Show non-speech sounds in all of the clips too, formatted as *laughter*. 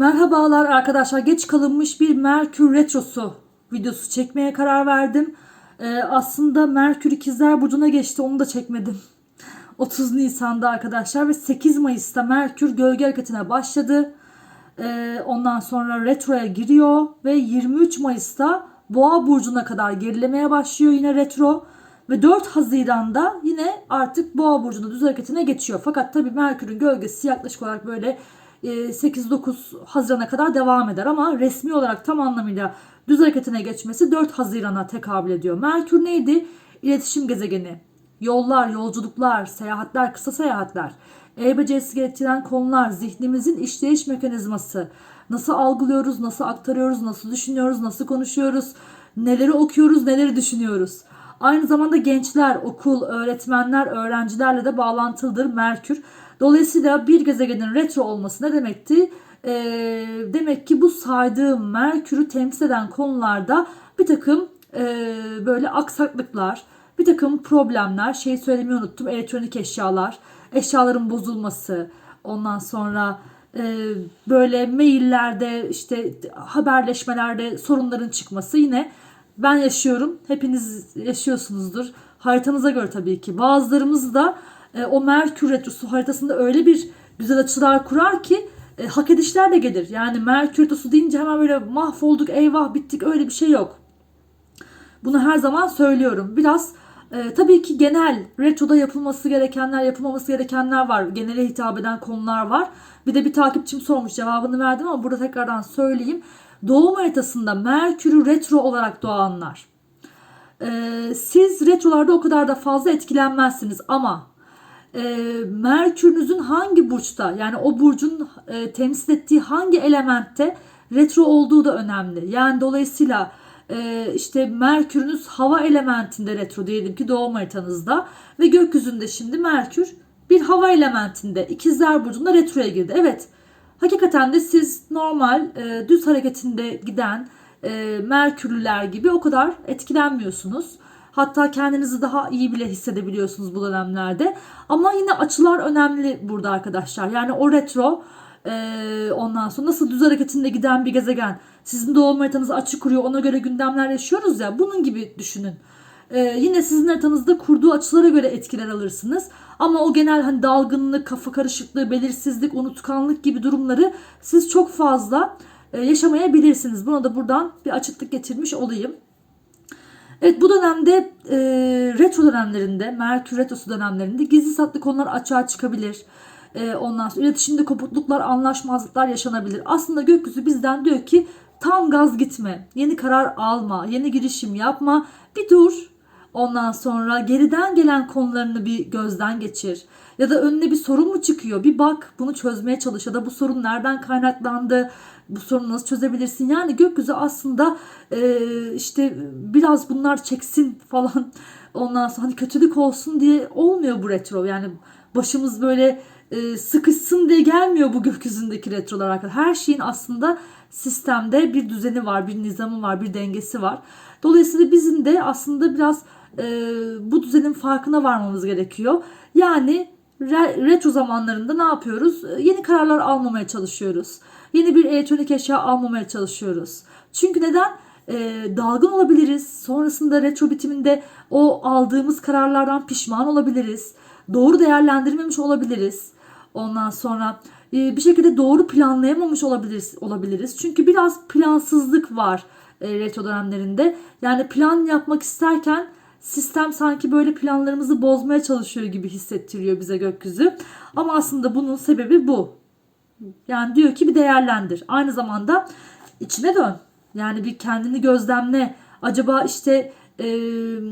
Merhabalar arkadaşlar. Geç kalınmış bir Merkür Retrosu videosu çekmeye karar verdim. Ee, aslında Merkür ikizler burcuna geçti. Onu da çekmedim. *laughs* 30 Nisan'da arkadaşlar ve 8 Mayıs'ta Merkür gölge hareketine başladı. Ee, ondan sonra retroya giriyor ve 23 Mayıs'ta Boğa burcuna kadar gerilemeye başlıyor yine retro. Ve 4 Haziran'da yine artık Boğa burcunda düz hareketine geçiyor. Fakat tabii Merkür'ün gölgesi yaklaşık olarak böyle 8-9 Haziran'a kadar devam eder ama resmi olarak tam anlamıyla düz hareketine geçmesi 4 Haziran'a tekabül ediyor. Merkür neydi? İletişim gezegeni. Yollar, yolculuklar, seyahatler, kısa seyahatler, el becerisi gerektiren konular, zihnimizin işleyiş mekanizması, nasıl algılıyoruz, nasıl aktarıyoruz, nasıl düşünüyoruz, nasıl konuşuyoruz, neleri okuyoruz, neleri düşünüyoruz. Aynı zamanda gençler, okul, öğretmenler, öğrencilerle de bağlantılıdır Merkür. Dolayısıyla bir gezegenin retro olması ne demekti? Ee, demek ki bu saydığım Merkür'ü temsil eden konularda bir takım e, böyle aksaklıklar, bir takım problemler, şey söylemeyi unuttum, elektronik eşyalar, eşyaların bozulması, ondan sonra e, böyle maillerde işte haberleşmelerde sorunların çıkması yine ben yaşıyorum. Hepiniz yaşıyorsunuzdur. Haritanıza göre tabii ki. Bazılarımız da e, o Merkür Retrosu haritasında öyle bir güzel açılar kurar ki e, hak edişler de gelir. Yani Merkür Retrosu deyince hemen böyle mahvolduk, eyvah bittik öyle bir şey yok. Bunu her zaman söylüyorum. Biraz e, tabii ki genel retroda yapılması gerekenler, yapılmaması gerekenler var. Genele hitap eden konular var. Bir de bir takipçim sormuş cevabını verdim ama burada tekrardan söyleyeyim. Doğum haritasında Merkür'ü retro olarak doğanlar. E, siz retrolarda o kadar da fazla etkilenmezsiniz ama e, Merkür'ünüzün hangi burçta yani o burcun e, temsil ettiği hangi elementte retro olduğu da önemli. Yani dolayısıyla e, işte Merkür'ünüz hava elementinde retro diyelim ki doğum haritanızda ve gökyüzünde şimdi Merkür bir hava elementinde ikizler burcunda retroya girdi. Evet hakikaten de siz normal e, düz hareketinde giden e, Merkürlüler gibi o kadar etkilenmiyorsunuz. Hatta kendinizi daha iyi bile hissedebiliyorsunuz bu dönemlerde. Ama yine açılar önemli burada arkadaşlar. Yani o retro e, ondan sonra nasıl düz hareketinde giden bir gezegen sizin doğum haritanızı açık kuruyor ona göre gündemler yaşıyoruz ya bunun gibi düşünün. E, yine sizin haritanızda kurduğu açılara göre etkiler alırsınız. Ama o genel hani dalgınlık, kafa karışıklığı, belirsizlik, unutkanlık gibi durumları siz çok fazla e, yaşamayabilirsiniz. Buna da buradan bir açıklık getirmiş olayım. Evet bu dönemde e, retro dönemlerinde, Merkür retrosu dönemlerinde gizli saklı konular açığa çıkabilir. E, ondan sonra iletişimde kopukluklar, anlaşmazlıklar yaşanabilir. Aslında gökyüzü bizden diyor ki tam gaz gitme, yeni karar alma, yeni girişim yapma, bir dur. Ondan sonra geriden gelen konularını bir gözden geçir. Ya da önüne bir sorun mu çıkıyor? Bir bak, bunu çözmeye çalış. Ya da bu sorun nereden kaynaklandı? Bu sorunu nasıl çözebilirsin? Yani gökyüzü aslında e, işte biraz bunlar çeksin falan. Ondan sonra hani kötülük olsun diye olmuyor bu retro. Yani başımız böyle e, sıkışsın diye gelmiyor bu gökyüzündeki retrolar arkadaşlar. Her şeyin aslında sistemde bir düzeni var, bir nizamı var, bir dengesi var. Dolayısıyla bizim de aslında biraz e, bu düzenin farkına varmamız gerekiyor. Yani re- retro zamanlarında ne yapıyoruz? E, Yeni kararlar almamaya çalışıyoruz. Yeni bir elektronik eşya almamaya çalışıyoruz. Çünkü neden? E, dalgın olabiliriz. Sonrasında retro bitiminde o aldığımız kararlardan pişman olabiliriz. Doğru değerlendirmemiş olabiliriz. Ondan sonra e, bir şekilde doğru planlayamamış olabiliriz. olabiliriz. Çünkü biraz plansızlık var e, retro dönemlerinde. Yani plan yapmak isterken sistem sanki böyle planlarımızı bozmaya çalışıyor gibi hissettiriyor bize gökyüzü. Ama aslında bunun sebebi bu. Yani diyor ki bir değerlendir. Aynı zamanda içine dön. Yani bir kendini gözlemle. Acaba işte e,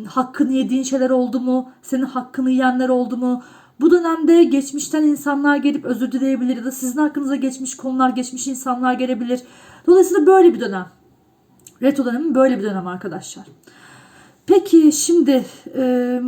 hakkını yediğin şeyler oldu mu? Senin hakkını yiyenler oldu mu? Bu dönemde geçmişten insanlar gelip özür dileyebilir ya da sizin hakkınıza geçmiş konular, geçmiş insanlar gelebilir. Dolayısıyla böyle bir dönem. Retro dönemi böyle bir dönem arkadaşlar. Peki şimdi e,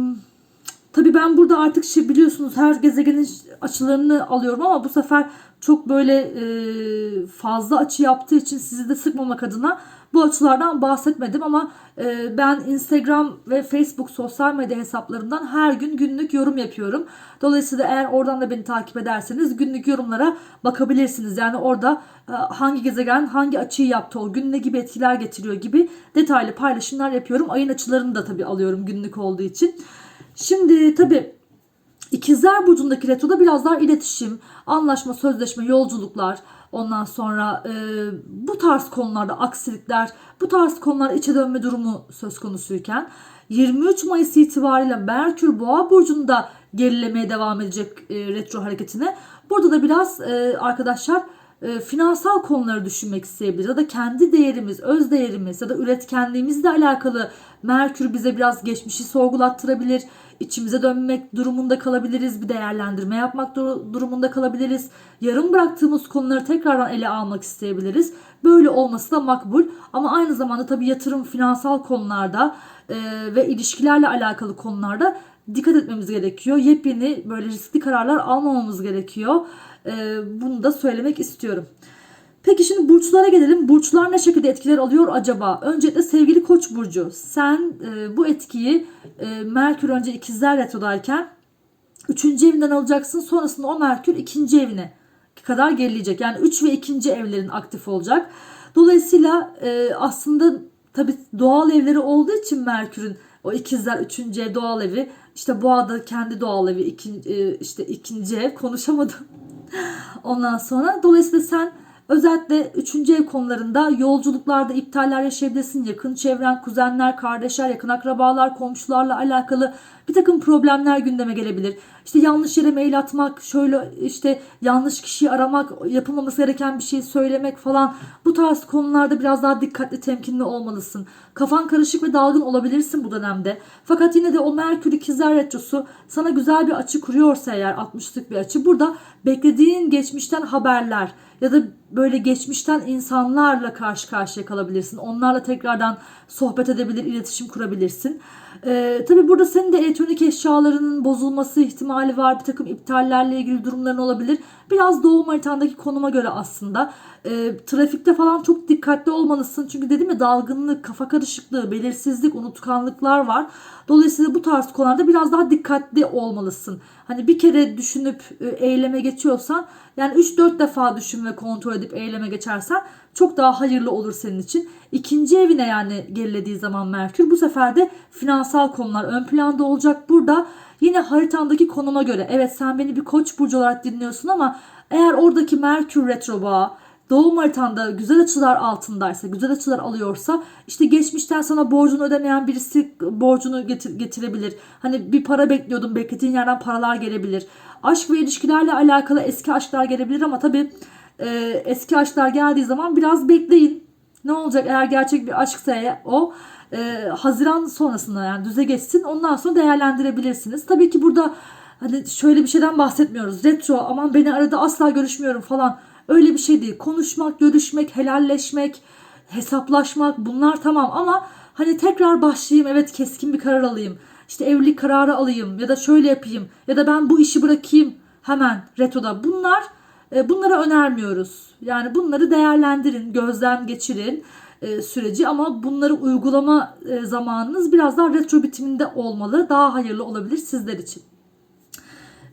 Tabii ben burada artık şey biliyorsunuz her gezegenin açılarını alıyorum ama bu sefer çok böyle e, fazla açı yaptığı için sizi de sıkmamak adına bu açılardan bahsetmedim ama e, ben Instagram ve Facebook sosyal medya hesaplarımdan her gün günlük yorum yapıyorum. Dolayısıyla eğer oradan da beni takip ederseniz günlük yorumlara bakabilirsiniz. Yani orada e, hangi gezegen hangi açıyı yaptı o gün ne gibi etkiler getiriyor gibi detaylı paylaşımlar yapıyorum. Ayın açılarını da tabii alıyorum günlük olduğu için. Şimdi tabii İkizler Burcu'ndaki retroda biraz daha iletişim, anlaşma, sözleşme, yolculuklar, ondan sonra e, bu tarz konularda aksilikler, bu tarz konular içe dönme durumu söz konusuyken 23 Mayıs itibariyle Merkür Boğa Burcu'nda gerilemeye devam edecek e, retro hareketine. Burada da biraz e, arkadaşlar e, finansal konuları düşünmek isteyebiliriz ya da kendi değerimiz, öz değerimiz ya da üretkenliğimizle alakalı Merkür bize biraz geçmişi sorgulattırabilir. İçimize dönmek durumunda kalabiliriz. Bir değerlendirme yapmak dur- durumunda kalabiliriz. Yarım bıraktığımız konuları tekrardan ele almak isteyebiliriz. Böyle olması da makbul. Ama aynı zamanda tabii yatırım, finansal konularda e, ve ilişkilerle alakalı konularda dikkat etmemiz gerekiyor. Yepyeni böyle riskli kararlar almamamız gerekiyor. E, bunu da söylemek istiyorum. Peki şimdi burçlara gelelim. Burçlar ne şekilde etkiler alıyor acaba? Öncelikle sevgili Koç burcu, sen e, bu etkiyi e, Merkür önce ikizler retrodayken 3. evinden alacaksın. Sonrasında o Merkür 2. evine kadar gerileyecek. Yani 3 ve 2. evlerin aktif olacak. Dolayısıyla e, aslında tabi doğal evleri olduğu için Merkür'ün o ikizler 3. ev doğal evi işte boğada kendi doğal evi iki, e, işte ikinci ev konuşamadım. *laughs* Ondan sonra dolayısıyla sen özellikle 3. ev konularında yolculuklarda iptaller yaşayabilirsin. Yakın çevren, kuzenler, kardeşler, yakın akrabalar, komşularla alakalı bir takım problemler gündeme gelebilir. İşte yanlış yere mail atmak, şöyle işte yanlış kişiyi aramak, yapılmaması gereken bir şeyi söylemek falan bu tarz konularda biraz daha dikkatli, temkinli olmalısın. Kafan karışık ve dalgın olabilirsin bu dönemde. Fakat yine de o Merkür ikizler retrosu sana güzel bir açı kuruyorsa eğer 60'lık bir açı burada beklediğin geçmişten haberler ya da böyle geçmişten insanlarla karşı karşıya kalabilirsin. Onlarla tekrardan sohbet edebilir, iletişim kurabilirsin. Ee, tabii burada senin de elektronik eşyalarının bozulması ihtimali var. Bir takım iptallerle ilgili durumların olabilir. Biraz doğum haritandaki konuma göre aslında. Ee, trafikte falan çok dikkatli olmalısın. Çünkü dedim ya dalgınlık, kafa karışıklığı, belirsizlik, unutkanlıklar var. Dolayısıyla bu tarz konularda biraz daha dikkatli olmalısın. Hani bir kere düşünüp e, eyleme geçiyorsan yani 3-4 defa düşün ve kontrol edip eyleme geçersen çok daha hayırlı olur senin için. İkinci evine yani gerilediği zaman Merkür bu sefer de finansal konular ön planda olacak. Burada yine haritandaki konuma göre evet sen beni bir koç burcu olarak dinliyorsun ama eğer oradaki Merkür retro bağı doğum haritanda güzel açılar altındaysa, güzel açılar alıyorsa işte geçmişten sana borcunu ödemeyen birisi borcunu getir- getirebilir. Hani bir para bekliyordun, beklediğin yerden paralar gelebilir. Aşk ve ilişkilerle alakalı eski aşklar gelebilir ama tabii e, eski aşklar geldiği zaman biraz bekleyin. Ne olacak eğer gerçek bir aşksa o e, Haziran sonrasında yani düze geçsin ondan sonra değerlendirebilirsiniz. Tabii ki burada hani şöyle bir şeyden bahsetmiyoruz. Retro aman beni arada asla görüşmüyorum falan. Öyle bir şey değil. Konuşmak, görüşmek, helalleşmek, hesaplaşmak bunlar tamam ama hani tekrar başlayayım evet keskin bir karar alayım. İşte evlilik kararı alayım ya da şöyle yapayım ya da ben bu işi bırakayım hemen retroda. Bunlar bunlara önermiyoruz. Yani bunları değerlendirin, gözden geçirin e, süreci ama bunları uygulama e, zamanınız biraz daha retro bitiminde olmalı. Daha hayırlı olabilir sizler için.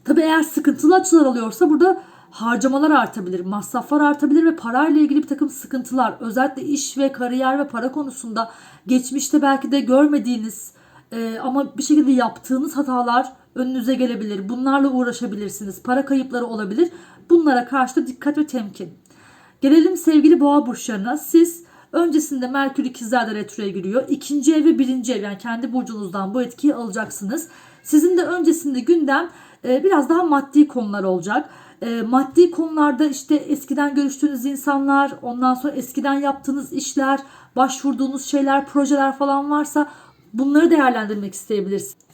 Tabii eğer sıkıntılı açılar alıyorsa burada harcamalar artabilir, masraflar artabilir ve parayla ilgili bir takım sıkıntılar özellikle iş ve kariyer ve para konusunda geçmişte belki de görmediğiniz e, ama bir şekilde yaptığınız hatalar önünüze gelebilir. Bunlarla uğraşabilirsiniz. Para kayıpları olabilir. Bunlara karşı da dikkat ve temkin. Gelelim sevgili boğa burçlarına. Siz öncesinde Merkür ikizlerde retroya giriyor. İkinci ev ve birinci ev yani kendi burcunuzdan bu etkiyi alacaksınız. Sizin de öncesinde gündem e, biraz daha maddi konular olacak. E, maddi konularda işte eskiden görüştüğünüz insanlar, ondan sonra eskiden yaptığınız işler, başvurduğunuz şeyler, projeler falan varsa bunları değerlendirmek isteyebilirsiniz.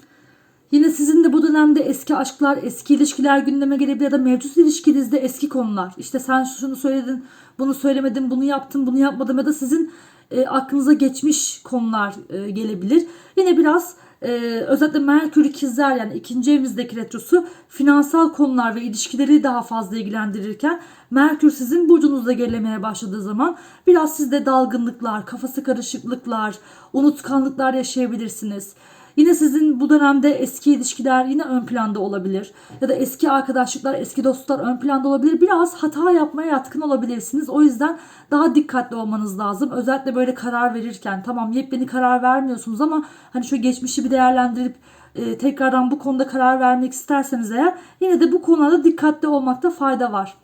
Yine sizin de bu dönemde eski aşklar, eski ilişkiler gündeme gelebilir ya da mevcut ilişkinizde eski konular. İşte sen şunu söyledin, bunu söylemedin, bunu yaptın, bunu yapmadım ya da sizin e, aklınıza geçmiş konular e, gelebilir. Yine biraz Ee, özellikle Merkür ikizler yani ikinci evimizdeki retrosu finansal konular ve ilişkileri daha fazla ilgilendirirken Merkür sizin burcunuzda gerilemeye başladığı zaman biraz sizde dalgınlıklar, kafası karışıklıklar, unutkanlıklar yaşayabilirsiniz. Yine sizin bu dönemde eski ilişkiler yine ön planda olabilir. Ya da eski arkadaşlıklar, eski dostlar ön planda olabilir. Biraz hata yapmaya yatkın olabilirsiniz. O yüzden daha dikkatli olmanız lazım. Özellikle böyle karar verirken tamam yepyeni karar vermiyorsunuz ama hani şu geçmişi bir değerlendirip e, tekrardan bu konuda karar vermek isterseniz eğer yine de bu konuda dikkatli olmakta fayda var.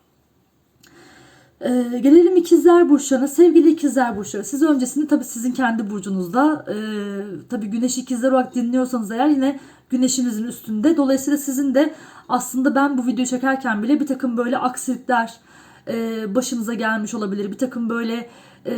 Ee, gelelim ikizler burçlarına. Sevgili ikizler burçları. Siz öncesinde tabii sizin kendi burcunuzda e, tabii güneş ikizler olarak dinliyorsanız eğer yine güneşinizin üstünde. Dolayısıyla sizin de aslında ben bu videoyu çekerken bile bir takım böyle aksilikler e, başınıza gelmiş olabilir. Bir takım böyle e,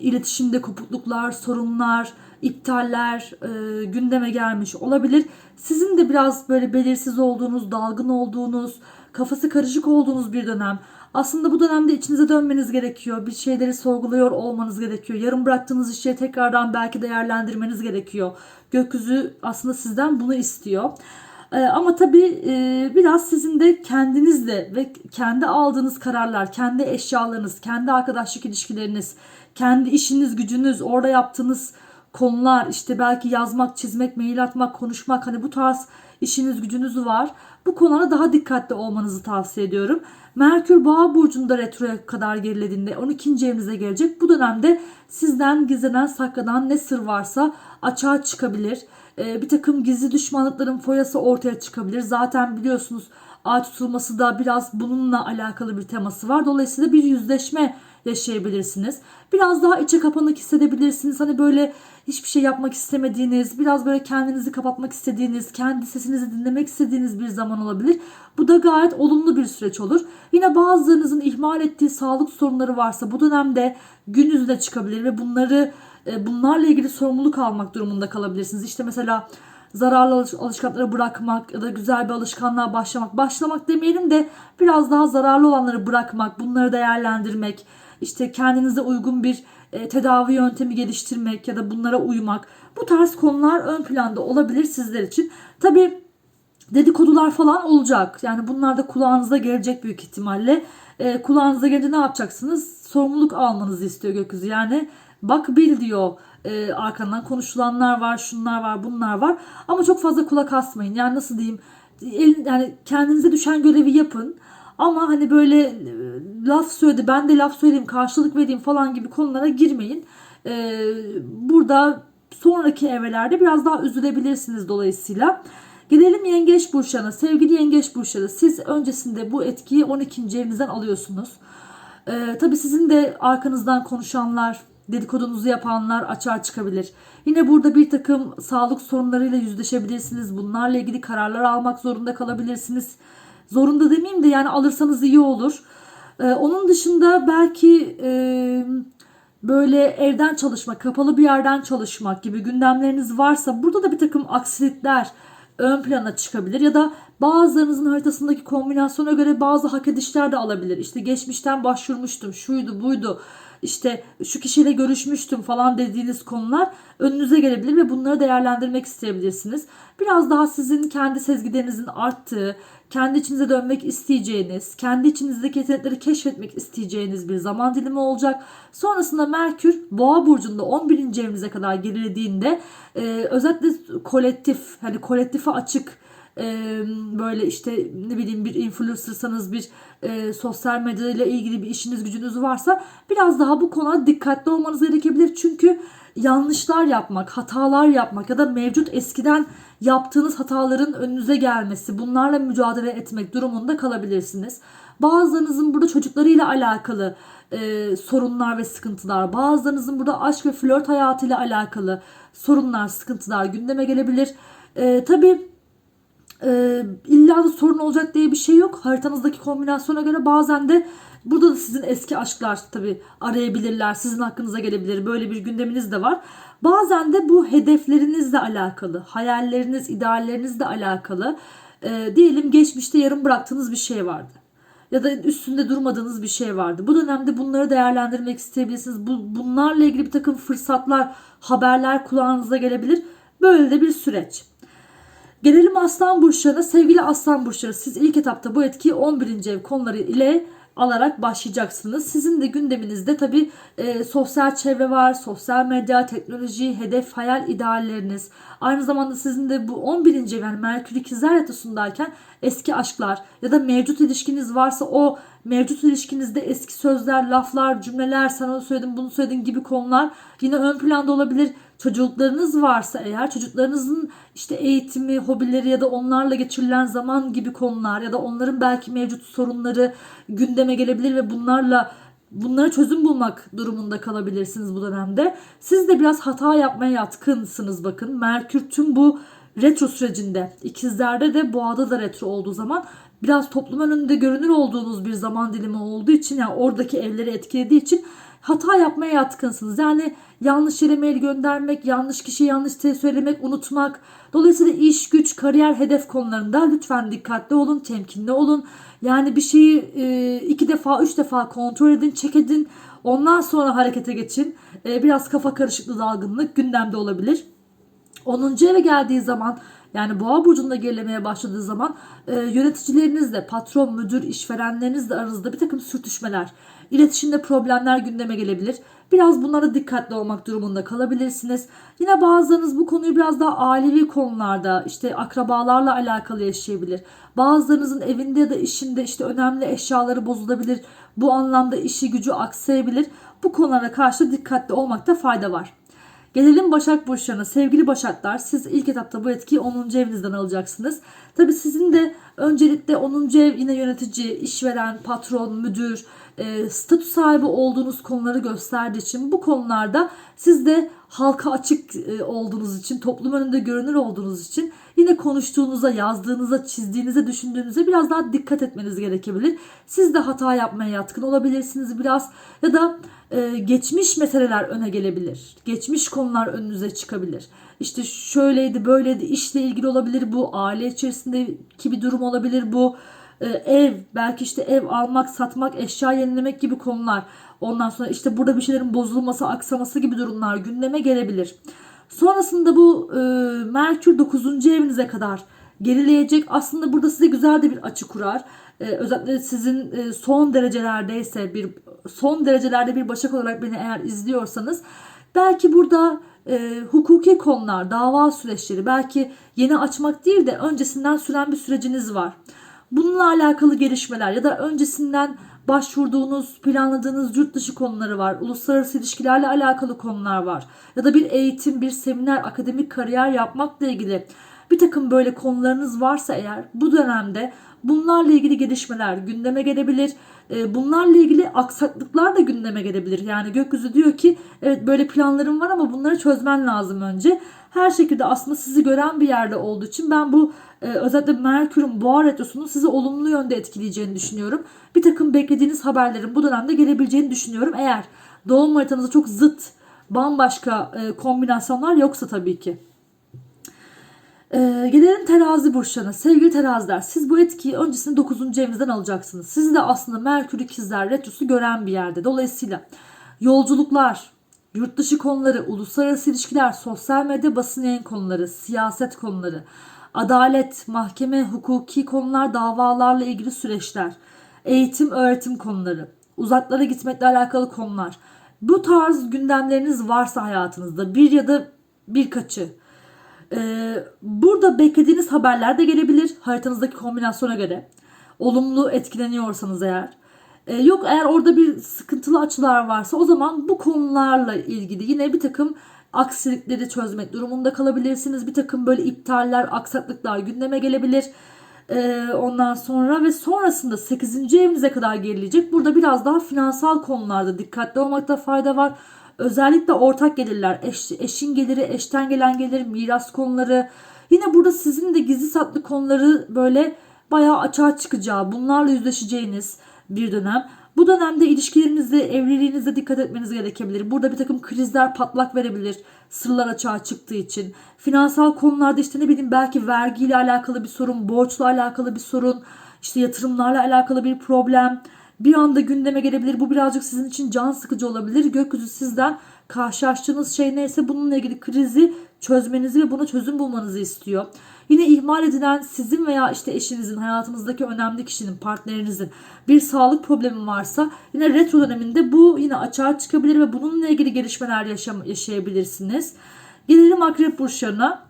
iletişimde kopukluklar, sorunlar, iptaller e, gündeme gelmiş olabilir. Sizin de biraz böyle belirsiz olduğunuz, dalgın olduğunuz, kafası karışık olduğunuz bir dönem. Aslında bu dönemde içinize dönmeniz gerekiyor. Bir şeyleri sorguluyor olmanız gerekiyor. Yarım bıraktığınız işleri tekrardan belki değerlendirmeniz gerekiyor. Gökyüzü aslında sizden bunu istiyor. Ee, ama tabii e, biraz sizin de kendinizle ve kendi aldığınız kararlar, kendi eşyalarınız, kendi arkadaşlık ilişkileriniz, kendi işiniz, gücünüz, orada yaptığınız konular, işte belki yazmak, çizmek, mail atmak, konuşmak hani bu tarz işiniz, gücünüz var. Bu konulara daha dikkatli olmanızı tavsiye ediyorum. Merkür Boğa burcunda retroya kadar gerilediğinde 12. evinize gelecek. Bu dönemde sizden gizlenen, saklanan ne sır varsa açığa çıkabilir. Ee, bir takım gizli düşmanlıkların foyası ortaya çıkabilir. Zaten biliyorsunuz ay tutulması da biraz bununla alakalı bir teması var. Dolayısıyla bir yüzleşme yaşayabilirsiniz. Biraz daha içe kapanık hissedebilirsiniz. Hani böyle hiçbir şey yapmak istemediğiniz, biraz böyle kendinizi kapatmak istediğiniz, kendi sesinizi dinlemek istediğiniz bir zaman olabilir. Bu da gayet olumlu bir süreç olur. Yine bazılarınızın ihmal ettiği sağlık sorunları varsa bu dönemde gün yüzüne çıkabilir ve bunları e, bunlarla ilgili sorumluluk almak durumunda kalabilirsiniz. İşte mesela zararlı alış- alışkanlıkları bırakmak ya da güzel bir alışkanlığa başlamak. Başlamak demeyelim de biraz daha zararlı olanları bırakmak, bunları değerlendirmek, işte kendinize uygun bir e, tedavi yöntemi geliştirmek ya da bunlara uymak. Bu tarz konular ön planda olabilir sizler için. Tabii dedikodular falan olacak. Yani bunlar da kulağınıza gelecek büyük ihtimalle. E, kulağınıza gelince ne yapacaksınız? Sorumluluk almanızı istiyor gökyüzü. Yani bak bil diyor. E, arkandan konuşulanlar var, şunlar var, bunlar var. Ama çok fazla kulak asmayın. Yani nasıl diyeyim? El, yani kendinize düşen görevi yapın. Ama hani böyle e, laf söyledi, ben de laf söyleyeyim, karşılık vereyim falan gibi konulara girmeyin. E, burada sonraki evrelerde biraz daha üzülebilirsiniz dolayısıyla. Gelelim yengeç burçlarına. Sevgili yengeç burçları siz öncesinde bu etkiyi 12. evinizden alıyorsunuz. Ee, tabii sizin de arkanızdan konuşanlar, dedikodunuzu yapanlar açığa çıkabilir. Yine burada bir takım sağlık sorunlarıyla yüzleşebilirsiniz. Bunlarla ilgili kararlar almak zorunda kalabilirsiniz. Zorunda demeyeyim de yani alırsanız iyi olur. Ee, onun dışında belki e, böyle evden çalışmak, kapalı bir yerden çalışmak gibi gündemleriniz varsa burada da bir takım aksilikler ön plana çıkabilir ya da bazılarınızın haritasındaki kombinasyona göre bazı hak edişler de alabilir. İşte geçmişten başvurmuştum, şuydu buydu, işte şu kişiyle görüşmüştüm falan dediğiniz konular önünüze gelebilir ve bunları değerlendirmek isteyebilirsiniz. Biraz daha sizin kendi sezgilerinizin arttığı, kendi içinize dönmek isteyeceğiniz, kendi içinizdeki yetenekleri keşfetmek isteyeceğiniz bir zaman dilimi olacak. Sonrasında Merkür Boğa burcunda 11. evinize kadar gerilediğinde e, özellikle kolektif, hani kolektife açık e, böyle işte ne bileyim bir influencersanız bir e, sosyal medyayla ilgili bir işiniz gücünüz varsa biraz daha bu konuda dikkatli olmanız gerekebilir. Çünkü yanlışlar yapmak, hatalar yapmak ya da mevcut eskiden yaptığınız hataların önünüze gelmesi, bunlarla mücadele etmek durumunda kalabilirsiniz. Bazılarınızın burada çocuklarıyla alakalı e, sorunlar ve sıkıntılar, bazılarınızın burada aşk ve flört hayatıyla alakalı sorunlar, sıkıntılar gündeme gelebilir. E, tabii e, illa da sorun olacak diye bir şey yok. Haritanızdaki kombinasyona göre bazen de burada da sizin eski aşklar tabii arayabilirler. Sizin hakkınıza gelebilir. Böyle bir gündeminiz de var. Bazen de bu hedeflerinizle alakalı, hayalleriniz, ideallerinizle alakalı. E, diyelim geçmişte yarım bıraktığınız bir şey vardı. Ya da üstünde durmadığınız bir şey vardı. Bu dönemde bunları değerlendirmek isteyebilirsiniz. Bu, bunlarla ilgili bir takım fırsatlar, haberler kulağınıza gelebilir. Böyle de bir süreç. Gelelim Aslan Burçları'na. Sevgili Aslan Burçları siz ilk etapta bu etkiyi 11. ev konuları ile alarak başlayacaksınız. Sizin de gündeminizde tabi e, sosyal çevre var, sosyal medya, teknoloji, hedef, hayal, idealleriniz. Aynı zamanda sizin de bu 11. ev yani Merkür ikizler retrosundayken eski aşklar ya da mevcut ilişkiniz varsa o mevcut ilişkinizde eski sözler, laflar, cümleler, sana söyledim, bunu söyledim gibi konular yine ön planda olabilir. Çocuklarınız varsa eğer çocuklarınızın işte eğitimi, hobileri ya da onlarla geçirilen zaman gibi konular ya da onların belki mevcut sorunları gündeme gelebilir ve bunlarla bunlara çözüm bulmak durumunda kalabilirsiniz bu dönemde. Siz de biraz hata yapmaya yatkınsınız bakın. Merkür tüm bu retro sürecinde ikizlerde de boğada da retro olduğu zaman biraz toplum önünde görünür olduğunuz bir zaman dilimi olduğu için yani oradaki evleri etkilediği için hata yapmaya yatkınsınız. Yani yanlış yere mail göndermek, yanlış kişiye yanlış şey söylemek, unutmak. Dolayısıyla iş, güç, kariyer, hedef konularında lütfen dikkatli olun, temkinli olun. Yani bir şeyi e, iki defa, üç defa kontrol edin, çek edin. Ondan sonra harekete geçin. E, biraz kafa karışıklığı, dalgınlık gündemde olabilir. 10. eve geldiği zaman yani boğa burcunda gerilemeye başladığı zaman e, yöneticilerinizle, patron, müdür, işverenlerinizle aranızda bir takım sürtüşmeler, iletişimde problemler gündeme gelebilir. Biraz bunlara dikkatli olmak durumunda kalabilirsiniz. Yine bazılarınız bu konuyu biraz daha ailevi konularda işte akrabalarla alakalı yaşayabilir. Bazılarınızın evinde ya da işinde işte önemli eşyaları bozulabilir. Bu anlamda işi gücü aksayabilir. Bu konulara karşı dikkatli olmakta fayda var. Gelelim Başak Burçları'na. Sevgili Başaklar siz ilk etapta bu etkiyi 10. evinizden alacaksınız. Tabi sizin de öncelikle 10. ev yine yönetici, işveren, patron, müdür, e, statü sahibi olduğunuz konuları gösterdiği için bu konularda siz de halka açık e, olduğunuz için, toplum önünde görünür olduğunuz için yine konuştuğunuza, yazdığınıza, çizdiğinize, düşündüğünüze biraz daha dikkat etmeniz gerekebilir. Siz de hata yapmaya yatkın olabilirsiniz biraz ya da e, geçmiş meseleler öne gelebilir. Geçmiş konular önünüze çıkabilir. İşte şöyleydi, böyleydi, işle ilgili olabilir bu, aile içerisindeki bir durum olabilir bu e, ev belki işte ev almak satmak eşya yenilemek gibi konular ondan sonra işte burada bir şeylerin bozulması aksaması gibi durumlar gündeme gelebilir. Sonrasında bu e, Merkür 9. evinize kadar gerileyecek. Aslında burada size güzel de bir açı kurar. E, özellikle sizin e, son derecelerdeyse bir son derecelerde bir başak olarak beni eğer izliyorsanız belki burada e, hukuki konular, dava süreçleri belki yeni açmak değil de öncesinden süren bir süreciniz var. Bununla alakalı gelişmeler ya da öncesinden başvurduğunuz, planladığınız yurt dışı konuları var. Uluslararası ilişkilerle alakalı konular var. Ya da bir eğitim, bir seminer, akademik kariyer yapmakla ilgili bir takım böyle konularınız varsa eğer bu dönemde bunlarla ilgili gelişmeler gündeme gelebilir. Ee, bunlarla ilgili aksaklıklar da gündeme gelebilir. Yani gökyüzü diyor ki evet böyle planlarım var ama bunları çözmen lazım önce. Her şekilde aslında sizi gören bir yerde olduğu için ben bu e, özellikle Merkür'ün boğa retrosunun sizi olumlu yönde etkileyeceğini düşünüyorum. Bir takım beklediğiniz haberlerin bu dönemde gelebileceğini düşünüyorum. Eğer doğum haritanızda çok zıt bambaşka e, kombinasyonlar yoksa tabii ki. Ee, gelelim terazi burçlarına. Sevgili teraziler siz bu etkiyi öncesinde 9. evinizden alacaksınız. Siz de aslında Merkür ikizler retrosu gören bir yerde. Dolayısıyla yolculuklar, yurt dışı konuları, uluslararası ilişkiler, sosyal medya basın yayın konuları, siyaset konuları, adalet, mahkeme, hukuki konular, davalarla ilgili süreçler, eğitim, öğretim konuları, uzaklara gitmekle alakalı konular. Bu tarz gündemleriniz varsa hayatınızda bir ya da birkaçı ee, burada beklediğiniz haberler de gelebilir haritanızdaki kombinasyona göre. Olumlu etkileniyorsanız eğer. Ee, yok eğer orada bir sıkıntılı açılar varsa o zaman bu konularla ilgili yine bir takım aksilikleri çözmek durumunda kalabilirsiniz. Bir takım böyle iptaller, aksaklıklar gündeme gelebilir. Ee, ondan sonra ve sonrasında 8. evinize kadar gerileyecek. Burada biraz daha finansal konularda dikkatli olmakta fayda var. Özellikle ortak gelirler, eş, eşin geliri, eşten gelen gelir, miras konuları. Yine burada sizin de gizli saklı konuları böyle bayağı açığa çıkacağı, bunlarla yüzleşeceğiniz bir dönem. Bu dönemde ilişkilerinizde, evliliğinizde dikkat etmeniz gerekebilir. Burada bir takım krizler patlak verebilir sırlar açığa çıktığı için. Finansal konularda işte ne bileyim belki vergiyle alakalı bir sorun, borçla alakalı bir sorun, işte yatırımlarla alakalı bir problem bir anda gündeme gelebilir. Bu birazcık sizin için can sıkıcı olabilir. Gökyüzü sizden karşılaştığınız şey neyse bununla ilgili krizi çözmenizi ve buna çözüm bulmanızı istiyor. Yine ihmal edilen sizin veya işte eşinizin, hayatınızdaki önemli kişinin, partnerinizin bir sağlık problemi varsa yine retro döneminde bu yine açığa çıkabilir ve bununla ilgili gelişmeler yaşam yaşayabilirsiniz. Gelelim akrep burçlarına.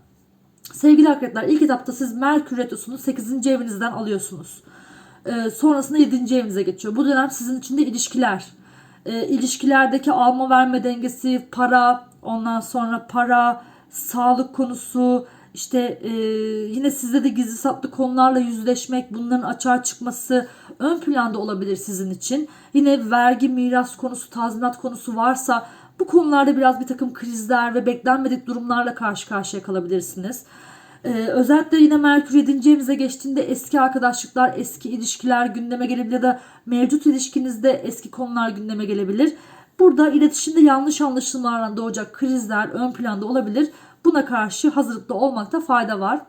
Sevgili akrepler ilk etapta siz Merkür Retrosu'nu 8. evinizden alıyorsunuz. Ee, sonrasında 7. evinize geçiyor. Bu dönem sizin için de ilişkiler, e, ilişkilerdeki alma verme dengesi, para, ondan sonra para, sağlık konusu, işte e, yine sizde de gizli saklı konularla yüzleşmek, bunların açığa çıkması ön planda olabilir sizin için. Yine vergi, miras konusu, tazminat konusu varsa bu konularda biraz bir takım krizler ve beklenmedik durumlarla karşı karşıya kalabilirsiniz. Ee, özellikle yine Merkür 7. evinize geçtiğinde eski arkadaşlıklar, eski ilişkiler gündeme gelebilir ya da mevcut ilişkinizde eski konular gündeme gelebilir. Burada iletişimde yanlış anlaşılmalardan doğacak krizler ön planda olabilir. Buna karşı hazırlıklı olmakta fayda var.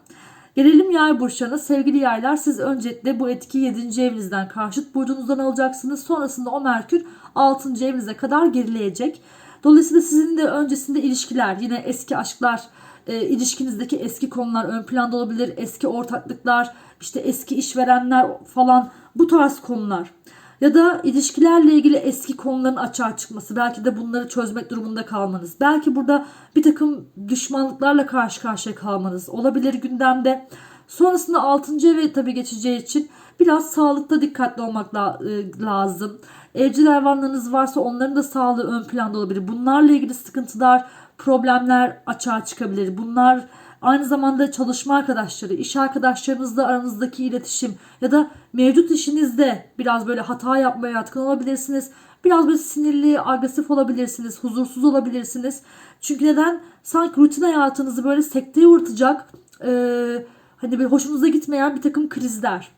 Gelelim yay burçlarına. Sevgili yaylar siz öncelikle bu etkiyi 7. evinizden karşıt burcunuzdan alacaksınız. Sonrasında o Merkür 6. evinize kadar gerileyecek. Dolayısıyla sizin de öncesinde ilişkiler, yine eski aşklar, e, ilişkinizdeki eski konular ön planda olabilir. Eski ortaklıklar, işte eski işverenler falan bu tarz konular. Ya da ilişkilerle ilgili eski konuların açığa çıkması. Belki de bunları çözmek durumunda kalmanız. Belki burada bir takım düşmanlıklarla karşı karşıya kalmanız olabilir gündemde. Sonrasında 6. eve tabii geçeceği için biraz sağlıkta dikkatli olmak la- e, lazım. Evcil hayvanlarınız varsa onların da sağlığı ön planda olabilir. Bunlarla ilgili sıkıntılar, problemler açığa çıkabilir. Bunlar aynı zamanda çalışma arkadaşları, iş arkadaşlarınızla aranızdaki iletişim ya da mevcut işinizde biraz böyle hata yapmaya yatkın olabilirsiniz. Biraz böyle sinirli, agresif olabilirsiniz, huzursuz olabilirsiniz. Çünkü neden? Sanki rutin hayatınızı böyle sekteye uğratacak, e, hani bir hoşunuza gitmeyen bir takım krizler,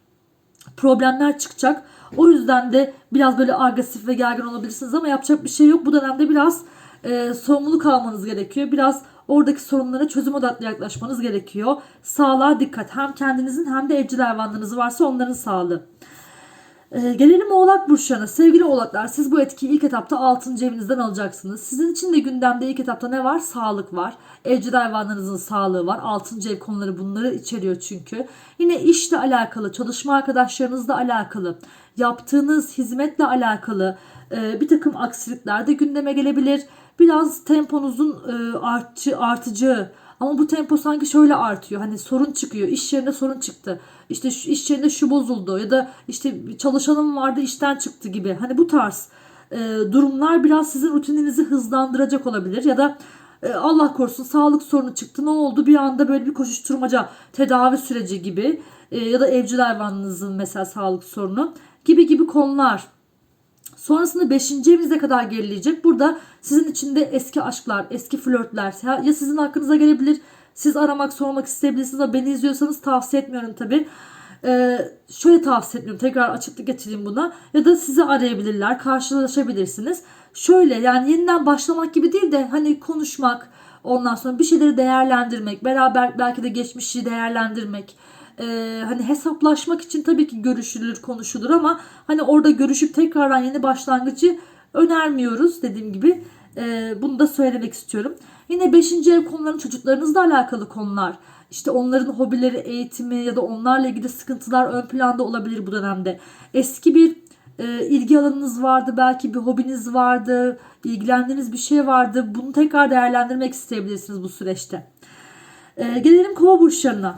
problemler çıkacak. O yüzden de biraz böyle agresif ve gergin olabilirsiniz ama yapacak bir şey yok. Bu dönemde biraz e, sorumluluk almanız gerekiyor. Biraz oradaki sorunlara çözüm odaklı yaklaşmanız gerekiyor. Sağlığa dikkat. Hem kendinizin hem de evcil hayvanlarınız varsa onların sağlığı. Ee, gelelim Oğlak Burçlarına. Sevgili Oğlaklar siz bu etkiyi ilk etapta 6. evinizden alacaksınız. Sizin için de gündemde ilk etapta ne var? Sağlık var. Evcil hayvanlarınızın sağlığı var. 6. ev konuları bunları içeriyor çünkü. Yine işle alakalı, çalışma arkadaşlarınızla alakalı, yaptığınız hizmetle alakalı e, bir takım aksilikler de gündeme gelebilir. Biraz temponuzun e, artçı, artıcı ama bu tempo sanki şöyle artıyor. Hani sorun çıkıyor. İş yerinde sorun çıktı. İşte şu, iş yerinde şu bozuldu ya da işte çalışanım vardı işten çıktı gibi. Hani bu tarz e, durumlar biraz sizin rutininizi hızlandıracak olabilir ya da e, Allah korusun sağlık sorunu çıktı ne oldu bir anda böyle bir koşuşturmaca tedavi süreci gibi e, ya da evcil hayvanınızın mesela sağlık sorunu gibi gibi konular Sonrasında 5. evinize kadar gerileyecek. Burada sizin için de eski aşklar, eski flörtler ya sizin hakkınıza gelebilir. Siz aramak, sormak isteyebilirsiniz ama beni izliyorsanız tavsiye etmiyorum tabii. Ee, şöyle tavsiye etmiyorum. Tekrar açıklık getireyim buna. Ya da sizi arayabilirler, karşılaşabilirsiniz. Şöyle yani yeniden başlamak gibi değil de hani konuşmak, ondan sonra bir şeyleri değerlendirmek, beraber belki de geçmişi değerlendirmek e, hani hesaplaşmak için tabii ki görüşülür, konuşulur ama hani orada görüşüp tekrardan yeni başlangıcı önermiyoruz dediğim gibi. E, bunu da söylemek istiyorum. Yine 5. ev konuların çocuklarınızla alakalı konular. İşte onların hobileri, eğitimi ya da onlarla ilgili sıkıntılar ön planda olabilir bu dönemde. Eski bir e, ilgi alanınız vardı, belki bir hobiniz vardı, ilgilendiğiniz bir şey vardı. Bunu tekrar değerlendirmek isteyebilirsiniz bu süreçte. E, gelelim kova burçlarına.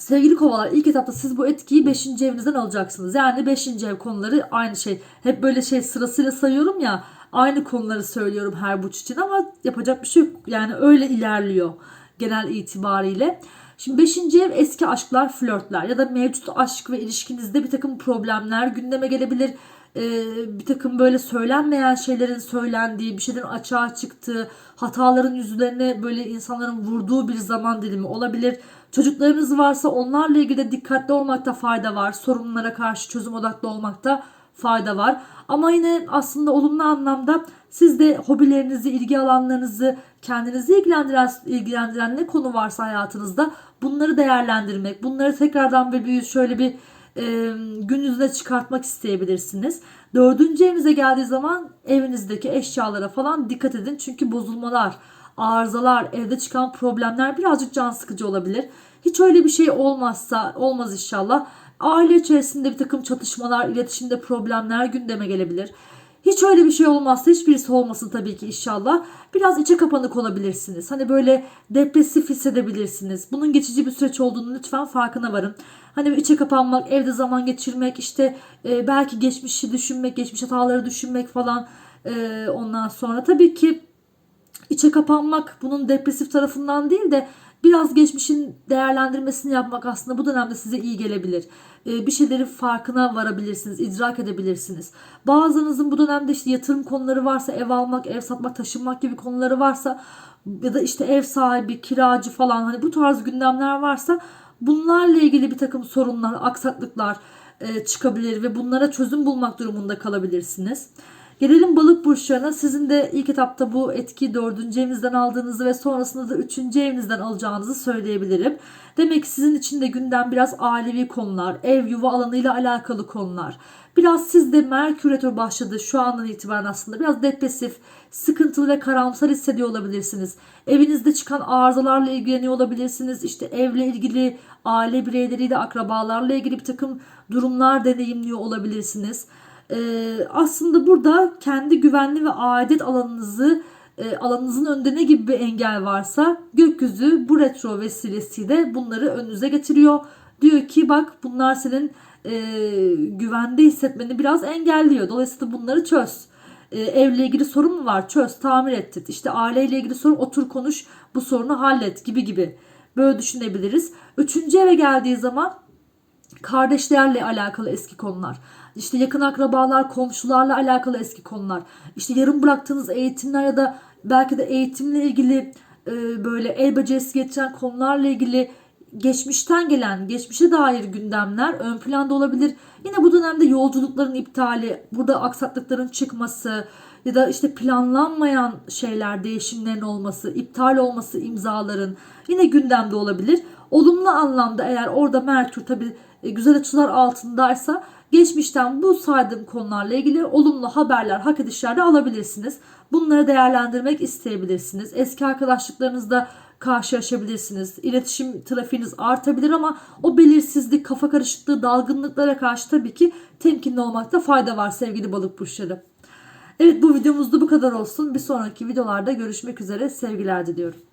Sevgili kovalar ilk etapta siz bu etkiyi 5. evinizden alacaksınız. Yani 5. ev konuları aynı şey. Hep böyle şey sırasıyla sayıyorum ya. Aynı konuları söylüyorum her burç için ama yapacak bir şey yok. Yani öyle ilerliyor genel itibariyle. Şimdi 5. ev eski aşklar, flörtler ya da mevcut aşk ve ilişkinizde bir takım problemler gündeme gelebilir. Ee, bir takım böyle söylenmeyen şeylerin söylendiği, bir şeylerin açığa çıktığı, hataların yüzlerine böyle insanların vurduğu bir zaman dilimi olabilir. Çocuklarınız varsa onlarla ilgili de dikkatli olmakta fayda var. Sorunlara karşı çözüm odaklı olmakta fayda var. Ama yine aslında olumlu anlamda siz de hobilerinizi, ilgi alanlarınızı, kendinizi ilgilendiren, ilgilendiren ne konu varsa hayatınızda bunları değerlendirmek, bunları tekrardan bir, bir şöyle bir e, gün çıkartmak isteyebilirsiniz. Dördüncü evinize geldiği zaman evinizdeki eşyalara falan dikkat edin. Çünkü bozulmalar, arızalar, evde çıkan problemler birazcık can sıkıcı olabilir. Hiç öyle bir şey olmazsa, olmaz inşallah. Aile içerisinde bir takım çatışmalar, iletişimde problemler gündeme gelebilir. Hiç öyle bir şey olmazsa hiçbirisi olmasın tabii ki inşallah. Biraz içe kapanık olabilirsiniz. Hani böyle depresif hissedebilirsiniz. Bunun geçici bir süreç olduğunu lütfen farkına varın. Hani içe kapanmak, evde zaman geçirmek, işte e, belki geçmişi düşünmek, geçmiş hataları düşünmek falan. E, ondan sonra tabii ki içe kapanmak bunun depresif tarafından değil de biraz geçmişin değerlendirmesini yapmak aslında bu dönemde size iyi gelebilir. Ee, bir şeylerin farkına varabilirsiniz, idrak edebilirsiniz. Bazılarınızın bu dönemde işte yatırım konuları varsa, ev almak, ev satmak, taşınmak gibi konuları varsa ya da işte ev sahibi, kiracı falan hani bu tarz gündemler varsa bunlarla ilgili bir takım sorunlar, aksaklıklar e, çıkabilir ve bunlara çözüm bulmak durumunda kalabilirsiniz. Gelelim balık burçlarına. Sizin de ilk etapta bu etki dördüncü evinizden aldığınızı ve sonrasında da üçüncü evinizden alacağınızı söyleyebilirim. Demek ki sizin için de gündem biraz ailevi konular, ev yuva alanıyla alakalı konular. Biraz sizde Merkür Retro başladı şu andan itibaren aslında biraz depresif, sıkıntılı ve karamsar hissediyor olabilirsiniz. Evinizde çıkan arızalarla ilgileniyor olabilirsiniz. İşte evle ilgili, aile bireyleriyle, akrabalarla ilgili bir takım durumlar deneyimliyor olabilirsiniz. Ee, aslında burada kendi güvenli ve adet alanınızı e, alanınızın önünde ne gibi bir engel varsa gökyüzü bu retro vesilesiyle bunları önünüze getiriyor. Diyor ki bak bunlar senin e, güvende hissetmeni biraz engelliyor. Dolayısıyla bunları çöz. E, evle ilgili sorun mu var? Çöz, tamir ettir. İşte aileyle ilgili sorun otur konuş bu sorunu hallet gibi gibi. Böyle düşünebiliriz. Üçüncü eve geldiği zaman kardeşlerle alakalı eski konular. İşte yakın akrabalar, komşularla alakalı eski konular. İşte yarım bıraktığınız eğitimler ya da belki de eğitimle ilgili e, böyle el becerisi getiren konularla ilgili geçmişten gelen, geçmişe dair gündemler ön planda olabilir. Yine bu dönemde yolculukların iptali, burada aksaklıkların çıkması ya da işte planlanmayan şeyler, değişimlerin olması, iptal olması imzaların yine gündemde olabilir. Olumlu anlamda eğer orada Merkür tabi güzel açılar altındaysa geçmişten bu saydığım konularla ilgili olumlu haberler, hak edişler de alabilirsiniz. Bunları değerlendirmek isteyebilirsiniz. Eski arkadaşlıklarınızda karşılaşabilirsiniz. İletişim trafiğiniz artabilir ama o belirsizlik, kafa karışıklığı, dalgınlıklara karşı tabii ki temkinli olmakta fayda var sevgili balık burçları. Evet bu videomuzda bu kadar olsun. Bir sonraki videolarda görüşmek üzere. Sevgiler diliyorum.